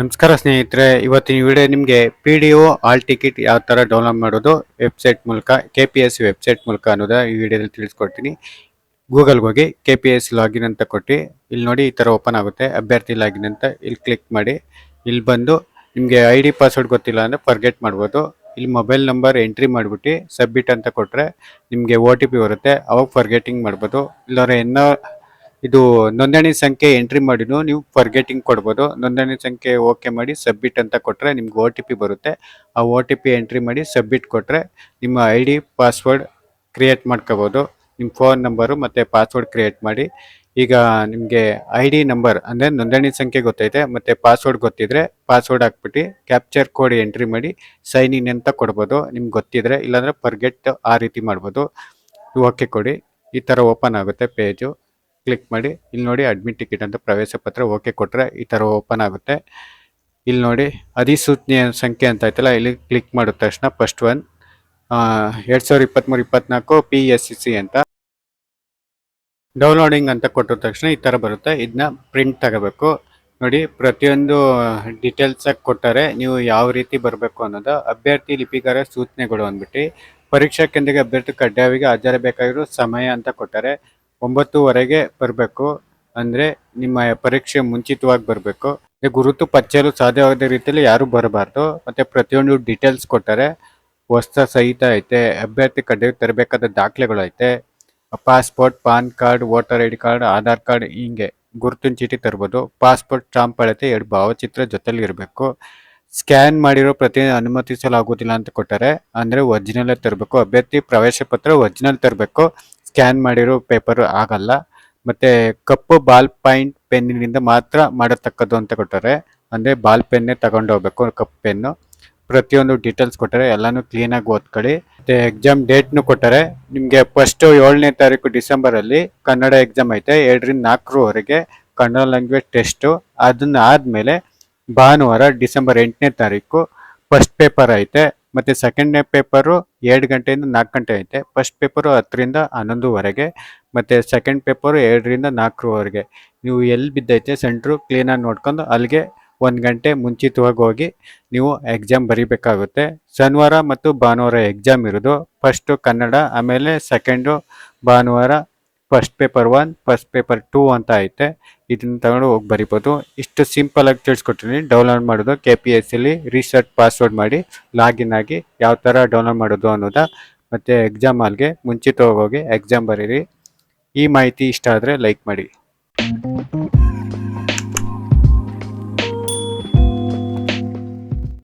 ನಮಸ್ಕಾರ ಸ್ನೇಹಿತರೆ, ಇವತ್ತಿನ ವಿಡಿಯೋ ನಿಮಗೆ P D O hall ticket ಯಾವ ಥರ ಡೌನ್ಲೋಡ್ ಮಾಡೋದು ವೆಬ್ಸೈಟ್ ಮೂಲಕ ಕೆ ಪಿ ಎಸ್ ವೆಬ್ಸೈಟ್ ಮೂಲಕ ಅನ್ನೋದ ಈ ವಿಡಿಯೋದಲ್ಲಿ ತಿಳಿಸ್ಕೊಡ್ತೀನಿ. ಗೂಗಲ್ಗೆ ಹೋಗಿ ಕೆ ಪಿ ಎಸ್ ಲಾಗಿನ್ ಅಂತ ಕೊಟ್ಟು, ಇಲ್ಲಿ ನೋಡಿ ಈ ಥರ ಓಪನ್ ಆಗುತ್ತೆ, ಅಭ್ಯರ್ಥಿ ಲಾಗಿನ್ ಅಂತ ಇಲ್ಲಿ ಕ್ಲಿಕ್ ಮಾಡಿ, ಇಲ್ಲಿ ಬಂದು ನಿಮಗೆ ಐ ಡಿ ಪಾಸ್ವರ್ಡ್ ಗೊತ್ತಿಲ್ಲ ಅಂದರೆ ಫರ್ಗೆಟ್ ಮಾಡ್ಬೋದು. ಇಲ್ಲಿ ಮೊಬೈಲ್ ನಂಬರ್ ಎಂಟ್ರಿ ಮಾಡಿಬಿಟ್ಟು ಸಬ್ಮಿಟ್ ಅಂತ ಕೊಟ್ಟರೆ ನಿಮಗೆ ಒ ಟಿ ಪಿ ಬರುತ್ತೆ, ಅವಾಗ ಫರ್ಗೆಟಿಂಗ್ ಮಾಡ್ಬೋದು. ಇಲ್ಲವ್ರೆ ಏನೋ ಇದು ನೋಂದಣಿ ಸಂಖ್ಯೆ ಎಂಟ್ರಿ ಮಾಡಿನೂ ನೀವು ಫರ್ಗೆಟಿಂಗ್ ಕೊಡ್ಬೋದು. ನೋಂದಣಿ ಸಂಖ್ಯೆ ಓಕೆ ಮಾಡಿ ಸಬ್ಮಿಟ್ ಅಂತ ಕೊಟ್ಟರೆ ನಿಮ್ಗೆ ಓ ಟಿ ಪಿ ಬರುತ್ತೆ. ಆ ಓ ಟಿ ಪಿ ಎಂಟ್ರಿ ಮಾಡಿ ಸಬ್ಮಿಟ್ ಕೊಟ್ಟರೆ ನಿಮ್ಮ ಐ ಡಿ ಪಾಸ್ವರ್ಡ್ ಕ್ರಿಯೇಟ್ ಮಾಡ್ಕೋಬೋದು. ನಿಮ್ಮ ಫೋನ್ ನಂಬರು ಮತ್ತು ಪಾಸ್ವರ್ಡ್ ಕ್ರಿಯೇಟ್ ಮಾಡಿ. ಈಗ ನಿಮಗೆ ಐ ಡಿ ನಂಬರ್ ಅಂದರೆ ನೋಂದಣಿ ಸಂಖ್ಯೆ ಗೊತ್ತೈತೆ, ಮತ್ತು ಪಾಸ್ವರ್ಡ್ ಗೊತ್ತಿದ್ರೆ ಪಾಸ್ವರ್ಡ್ ಹಾಕ್ಬಿಟ್ಟು ಕ್ಯಾಪ್ಚರ್ ಕೋಡ್ ಎಂಟ್ರಿ ಮಾಡಿ ಸೈನ್ ಇನ್ ಅಂತ ಕೊಡ್ಬೋದು. ನಿಮ್ಗೆ ಗೊತ್ತಿದ್ರೆ, ಇಲ್ಲಾಂದರೆ ಪರ್ಗೆಟ್ ಆ ರೀತಿ ಮಾಡ್ಬೋದು. ಓಕೆ ಕೊಡಿ. ಈ ಥರ ಓಪನ್ ಆಗುತ್ತೆ ಪೇಜು ಕ್ಲಿಕ್ ಮಾಡಿ. ಇಲ್ಲಿ ನೋಡಿ ಅಡ್ಮಿಟ್ ಟಿಕೆಟ್ ಅಂತ ಪ್ರವೇಶ ಪತ್ರ ಓಕೆ ಕೊಟ್ಟರೆ ಈ ಥರ ಓಪನ್ ಆಗುತ್ತೆ. ಇಲ್ಲಿ ನೋಡಿ ಅಧಿಸೂಚನೆಯ ಸಂಖ್ಯೆ ಅಂತ ಐತಲ್ಲ, ಇಲ್ಲಿ ಕ್ಲಿಕ್ ಮಾಡಿದ ತಕ್ಷಣ ಫಸ್ಟ್ ಒನ್ ಎರಡು ಸಾವಿರದ ಇಪ್ಪತ್ತ್ಮೂರು ಇಪ್ಪತ್ನಾಲ್ಕು ಪಿ ಎಸ್ ಸಿ ಸಿ ಅಂತ. ಡೌನ್ಲೋಡಿಂಗ್ ಅಂತ ಕೊಟ್ಟಿದ ತಕ್ಷಣ ಈ ಥರ ಬರುತ್ತೆ. ಇದನ್ನ ಪ್ರಿಂಟ್ ತಗೋಬೇಕು. ನೋಡಿ ಪ್ರತಿಯೊಂದು ಡೀಟೇಲ್ಸಾಗಿ ಕೊಟ್ಟಾರೆ ನೀವು ಯಾವ ರೀತಿ ಬರಬೇಕು ಅನ್ನೋದು. ಅಭ್ಯರ್ಥಿ ಲಿಪಿಗಾರ ಸೂಚನೆಗಳು ಅಂದ್ಬಿಟ್ಟು. ಪರೀಕ್ಷಾ ಕೇಂದ್ರಕ್ಕೆ ಅಭ್ಯರ್ಥಿ ಕಡ್ಡಾಯವಾಗಿ ಹಾಜರಬೇಕಾಗಿರೋ ಸಮಯ ಅಂತ ಕೊಟ್ಟಾರೆ. ಒಂಬತ್ತುವರೆಗೆ ಬರಬೇಕು. ಅಂದರೆ ನಿಮ್ಮ ಪರೀಕ್ಷೆ ಮುಂಚಿತವಾಗಿ ಬರಬೇಕು. ಗುರುತು ಪಚ್ಚಲು ಸಾಧ್ಯವಾದ ರೀತಿಯಲ್ಲಿ ಯಾರೂ ಬರಬಾರ್ದು. ಮತ್ತು ಪ್ರತಿಯೊಂದು ಡೀಟೇಲ್ಸ್ ಕೊಟ್ಟರೆ ವಸ್ತ್ರ ಸಹಿತ ಐತೆ, ಅಭ್ಯರ್ಥಿ ಕಡ್ಡಾಯ ತರಬೇಕಾದ ದಾಖಲೆಗಳು ಐತೆ. Passport PAN card voter I D card Aadhaar card ಹೀಗೆ ಗುರುತಿನ ಚೀಟಿ ತರ್ಬೋದು. ಪಾಸ್ಪೋರ್ಟ್ ಸ್ಟಾಂಪ್ ಅಳತೆ, ಎರಡು ಭಾವಚಿತ್ರ ಜೊತೆಲಿ ಇರಬೇಕು. ಸ್ಕ್ಯಾನ್ ಮಾಡಿರೋ ಪ್ರತಿ ಅನುಮತಿಸಲಾಗುವುದಿಲ್ಲ ಅಂತ ಕೊಟ್ಟರೆ, ಅಂದರೆ ಒರಿಜಿನಲ್ಲೇ ತರಬೇಕು. ಅಭ್ಯರ್ಥಿ ಪ್ರವೇಶ ಪತ್ರ ಒರಿಜಿನಲ್ ತರಬೇಕು. ಸ್ಕ್ಯಾನ್ ಮಾಡಿರೋ ಪೇಪರ್ ಆಗಲ್ಲ. ಮತ್ತೆ ಕಪ್ಪು ಬಾಲ್ ಪಾಯಿಂಟ್ ಪೆನ್ನಿನಿಂದ ಮಾತ್ರ ಮಾಡತಕ್ಕದ್ದು ಅಂತ ಕೊಟ್ಟರೆ. ಅಂದರೆ ಬಾಲ್ ಪೆನ್ನೇ ತಗೊಂಡು ಹೋಗ್ಬೇಕು ಕಪ್ ಪೆನ್ನು ಪ್ರತಿಯೊಂದು ಡೀಟೇಲ್ಸ್ ಕೊಟ್ಟರೆ, ಎಲ್ಲಾನು ಕ್ಲೀನಾಗಿ ಓದ್ಕೊಳ್ಳಿ. ಮತ್ತೆ ಎಕ್ಸಾಮ್ ಡೇಟ್ನು ಕೊಟ್ಟರೆ. ನಿಮಗೆ ಫಸ್ಟ್ ಏಳನೇ ತಾರೀಕು ಡಿಸೆಂಬರಲ್ಲಿ ಕನ್ನಡ ಎಕ್ಸಾಮ್ ಐತೆ, ಎರಡರಿಂದ ನಾಲ್ಕರವರೆಗೆ ಕನ್ನಡ ಲ್ಯಾಂಗ್ವೇಜ್ ಟೆಸ್ಟು ಅದನ್ನ ಆದಮೇಲೆ ಭಾನುವಾರ ಡಿಸೆಂಬರ್ ಎಂಟನೇ ತಾರೀಕು ಫಸ್ಟ್ ಪೇಪರ್ ಐತೆ. ಮತ್ತು ಸೆಕೆಂಡ್ನೇ ಪೇಪರು ಎರಡು ಗಂಟೆಯಿಂದ ನಾಲ್ಕು ಗಂಟೆ ಐತೆ. ಫಸ್ಟ್ ಪೇಪರು ಹತ್ತರಿಂದ ಹನ್ನೊಂದುವರೆಗೆ, ಮತ್ತು ಸೆಕೆಂಡ್ ಪೇಪರು ಎರಡರಿಂದ ನಾಲ್ಕರವರೆಗೆ. ನೀವು ಎಲ್ಲಿ ಬಿದ್ದೈತೆ ಸೆಂಟ್ರು, ಕ್ಲೀನಾಗಿ ನೋಡ್ಕೊಂಡು ಅಲ್ಲಿಗೆ ಒಂದು ಗಂಟೆ ಮುಂಚಿತವಾಗಿ ಹೋಗಿ ನೀವು ಎಕ್ಸಾಮ್ ಬರೀಬೇಕಾಗುತ್ತೆ. ಶನಿವಾರ ಮತ್ತು ಭಾನುವಾರ ಎಕ್ಸಾಮ್ ಇರೋದು. ಫಸ್ಟು ಕನ್ನಡ, ಆಮೇಲೆ ಸೆಕೆಂಡು ಭಾನುವಾರ first paper one first paper two ಅಂತ ಐತೆ. ಇದನ್ನ ತಗೊಂಡು ಹೋಗಿ ಬರಿಬೋದು. ಇಷ್ಟು ಸಿಂಪಲ್ ಆಗಿ ತಿಳಿಸ್ಕೊಟ್ಟಿನಿ. ಡೌನ್ಲೋಡ್ ಮಾಡೋದು ಕೆ ಪಿ ಎಸ್ ಸಿಲಿ ರೀಸೆಟ್ ಪಾಸ್ವರ್ಡ್ ಮಾಡಿ ಲಾಗಿನ್ ಆಗಿ ಯಾವ ಥರ ಡೌನ್ಲೋಡ್ ಮಾಡೋದು ಅನ್ನೋದ. ಮತ್ತು ಎಕ್ಸಾಮ್ ಹಾಲ್ಗೆ ಮುಂಚಿತವಾಗಿ ಹೋಗಿ ಎಕ್ಸಾಮ್ ಬರೀರಿ. ಈ ಮಾಹಿತಿ ಇಷ್ಟ ಆದರೆ ಲೈಕ್ ಮಾಡಿ.